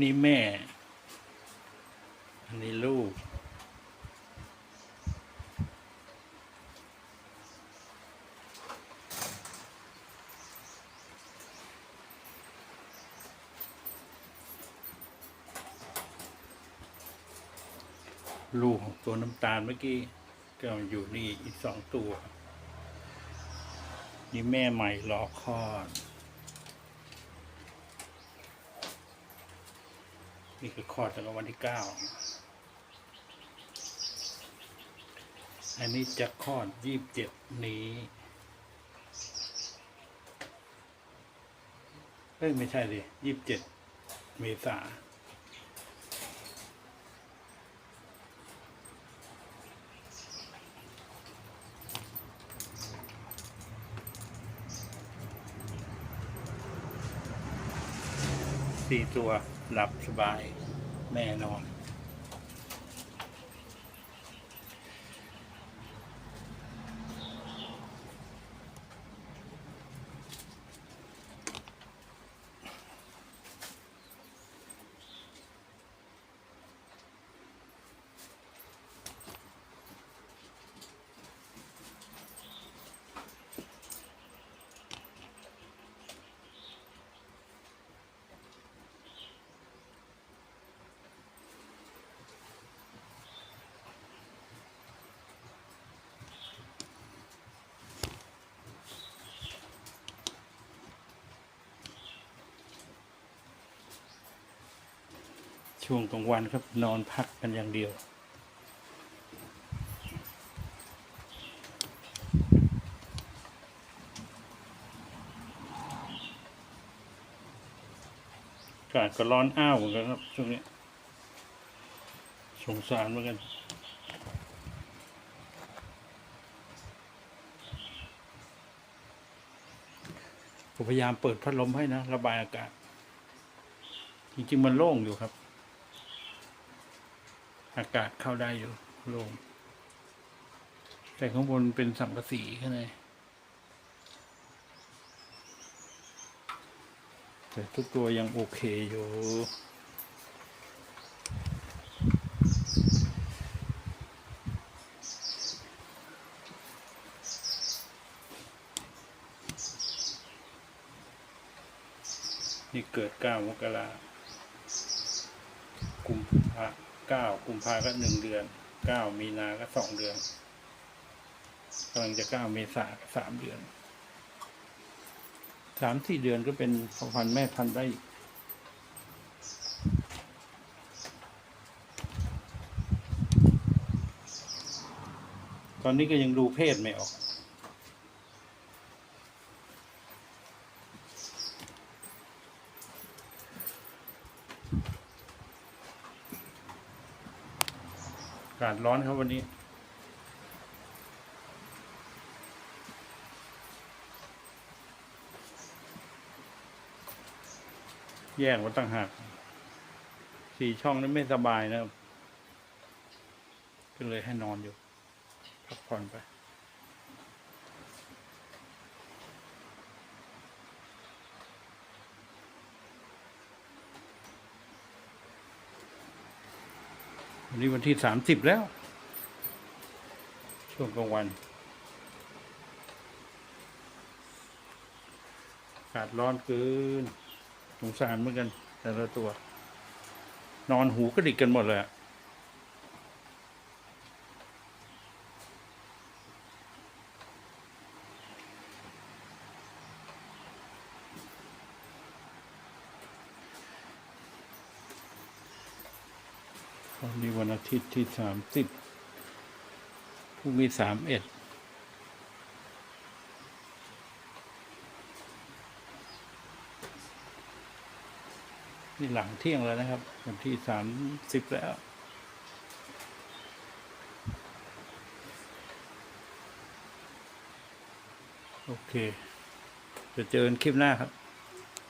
นี่แม่ อันนี้ลูก ลูกของตัวน้ำตาลเมื่อกี้ ก็อยู่นี่อีกสองตัว นี่แม่ใหม่รอคลอด นี่คือคลอดตั้งแต่วันที่เก้าอันนี้จะคลอดยี่สิบเจ็ดนี้เอ้ยไม่ใช่ดิยี่สิบเจ็ดเมษาสี่ตัว หลับสบายแม่นอน ช่วงกลางวันครับนอนพักกันอย่างเดียว อากาศก็ร้อนอ้าวเหมือนกันครับช่วงนี้สงสารเหมือนกันผมพยายามเปิดพัดลมให้นะ ระบายอากาศ จริง ๆ มันโล่งอยู่ครับ อากาศเข้าได้อยู่โล่งแต่ข้างบนเป็นสังกะสีข้างในแต่ทุกตัวยังโอเคอยู่นี่เกิดก้ามกรากุมภา เก้ากุมภาก็หนึ่งเดือนเก้ามีนาก็สองเดือนกำลังจะเก้าเมษาก็สามเดือนสามสี่เดือนก็เป็นพ่อพันธุ์แม่พันธุ์ได้ตอนนี้ก็ยังดูเพศไม่ออกากาศร้อนครับวันนี้ แยกมันตั้งหากสี่ช่องนี้ไม่สบายนะครับ ก็เลยให้นอนอยู่พักผ่อนไป วันนี้วันที่สามสิบแล้ว ช่วงกลางวันอากาศร้อนเกินสงสารเหมือนกัน แต่ละตัว นอนหูกระดิกกันหมดเลยอะ วันนี้วันอาทิตย์ที่สามสิบพรุ่งนี้สามเอ็ดนี่หลังเที่ยงแล้วนะครับ วันที่สามสิบแล้วโอเค จะเจอกันคลิปหน้าครับ